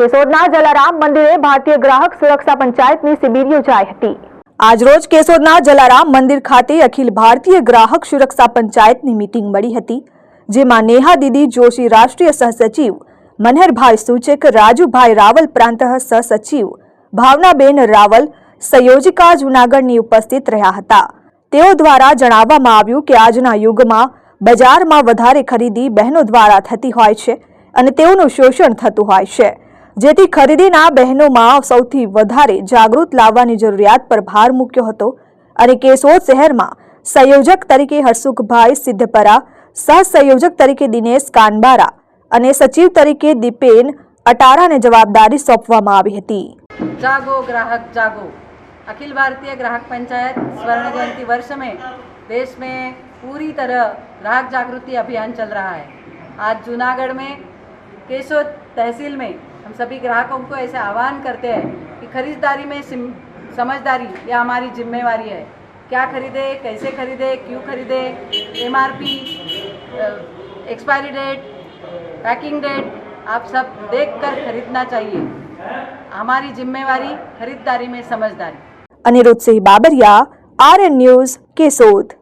કેશોદના જલારામ મંદિરે ભારતીય ગ્રાહક સુરક્ષા પંચાયતની શિબિર યોજાઈ હતી. આજરોજ કેશોદના જલારામ મંદિર ખાતે અખિલ ભારતીય ગ્રાહક સુરક્ષા પંચાયતની મીટિંગ મળી હતી, જેમાં નેહા દીદી, જોશી રાષ્ટ્રીય સહસચિવ, મનહરભાઈ સૂચક, રાજુભાઈ રાવલ પ્રાંત સહસચિવ, ભાવનાબેન રાવલ, સંયોજિકા જૂનાગઢની ઉપસ્થિત રહ્યા હતા. તેઓ દ્વારા જણાવવામાં આવ્યું કે આજના યુગમાં બજારમાં વધારે ખરીદી બહેનો દ્વારા થતી હોય છે અને તેઓનું શોષણ થતું હોય છે. જેથી ખરીદીના બહેનોમાં સૌથી વધારે જાગૃત લાવવાની જરૂરિયાત પર ભાર મૂક્યો હતો અને કેશોદ શહેરમાં સંયોજક તરીકે હરસુખભાઈ સિદ્ધપરા સહસંયોજક તરીકે દિનેશ કાનબારા અને સચિવ તરીકે દીપેન અટારાને જવાબદારી સોંપવામાં આવી હતી जागो ग्राहक जागो अखिल भारतीय ग्राहक पंचायत स्वर्ण जयंती वर्ष में देश में पूरी तरह ग्राहक जागृति अभियान चल रहा है आज जूनागढ़ में केशोद तहसील में हम सभी ग्राहकों को ऐसे आह्वान करते हैं कि खरीदारी में समझदारी यह हमारी जिम्मेवारी है। क्या खरीदे, कैसे खरीदे, क्यों खरीदे M R P expiry date packing date आप सब देखकर खरीदना चाहिए। हमारी जिम्मेवारी खरीदारी में समझदारी। Anirudh Singh Babariya R N news Keshod.